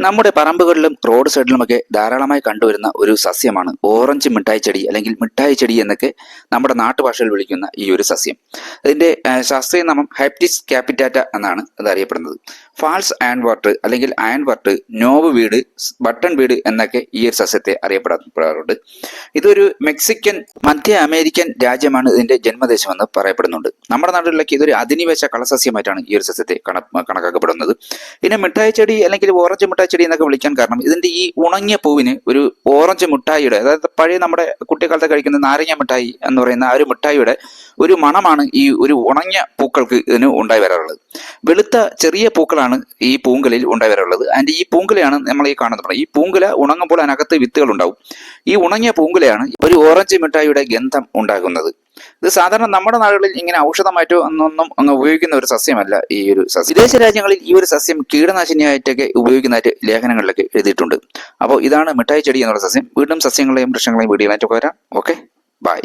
നമ്മുടെ പറമ്പുകളിലും റോഡ് സൈഡിലുമൊക്കെ ധാരാളമായി കണ്ടുവരുന്ന ഒരു സസ്യമാണ് ഓറഞ്ച് മിഠായി ചെടി അല്ലെങ്കിൽ മിഠായി ചെടി എന്നൊക്കെ നമ്മുടെ നാട്ടുഭാഷയിൽ വിളിക്കുന്ന ഈ ഒരു സസ്യം. ഇതിന്റെ ആ, ശാസ്ത്രീയ നാമം ഹൈപ്റ്റിസ് ക്യാപിറ്റാറ്റ എന്നാണ് അത് അറിയപ്പെടുന്നത് ഫാൾസ് അയൺ വർട്ട് അല്ലെങ്കിൽ അയൺ വർട്ട് നോവ് വീട് ബട്ടൺ വീട് എന്നൊക്കെ ഈ ഒരു സസ്യത്തെ അറിയപ്പെടാറുണ്ട്. ഇതൊരു മെക്സിക്കൻ മധ്യ അമേരിക്കൻ രാജ്യമാണ് ഇതിന്റെ ജന്മദേശമെന്ന് പറയപ്പെടുന്നുണ്ട്. നമ്മുടെ നാട്ടിലൊക്കെ ഇതൊരു അധിനിവേശ കളസസ്യമായിട്ടാണ് ഈ ഒരു സസ്യത്തെ കണക്കാക്കപ്പെടുന്നത്. പിന്നെ മിഠായി ചെടി അല്ലെങ്കിൽ ഓറഞ്ച് മിഠായി ചെടി എന്നൊക്കെ വിളിക്കാൻ കാരണം ഇതിന്റെ ഈ ഉണങ്ങിയ പൂവിന് ഒരു ഓറഞ്ച് മിഠായിയുടെ അതായത് പഴയ നമ്മുടെ കുട്ടിക്കാലത്ത് കഴിക്കുന്ന നാരങ്ങ മിഠായി എന്ന് പറയുന്ന ആ ഒരു മിഠായിയുടെ ഒരു മണമാണ് ഈ ഒരു ഉണങ്ങിയ പൂക്കൾക്ക് ഇതിന് ഉണ്ടായി വരാറുള്ളത്. വെളുത്ത ചെറിയ പൂക്കളാണ് ഈ പൂങ്കലിൽ ഉണ്ടായി വരാറുള്ളത്. അതിന്റെ ഈ പൂങ്കലയാണ് നമ്മൾ ഈ കാണുന്നത് ഈ പൂങ്കല ഉണങ്ങുമ്പോൾ അതിനകത്ത് വിത്തുകൾ ഉണ്ടാവും. ഈ ഉണങ്ങിയ പൂങ്കലയാണ് ഒരു ഓറഞ്ച് മിഠായിയുടെ ഗന്ധം ഉണ്ടാകുന്നത്. ഇത് സാധാരണ നമ്മുടെ നാടുകളിൽ ഇങ്ങനെ ഔഷധമായിട്ടോ ഒന്നൊന്നും അങ്ങ് ഉപയോഗിക്കുന്ന ഒരു സസ്യമല്ല ഈ ഒരു സസ്യം. വിദേശ രാജ്യങ്ങളിൽ ഈ ഒരു സസ്യം കീടനാശിനിയായിട്ടൊക്കെ ഉപയോഗിക്കുന്നതായിട്ട് ലേഖനങ്ങളിലൊക്കെ എഴുതിയിട്ടുണ്ട്. അപ്പോൾ ഇതാണ് മിഠായി ചെടി എന്നുള്ള സസ്യം. വീണ്ടും സസ്യങ്ങളെയും വൃക്ഷങ്ങളെയും വീഡിയോയിലായിട്ടൊക്കെ വരാം. ഓക്കെ? ബൈ.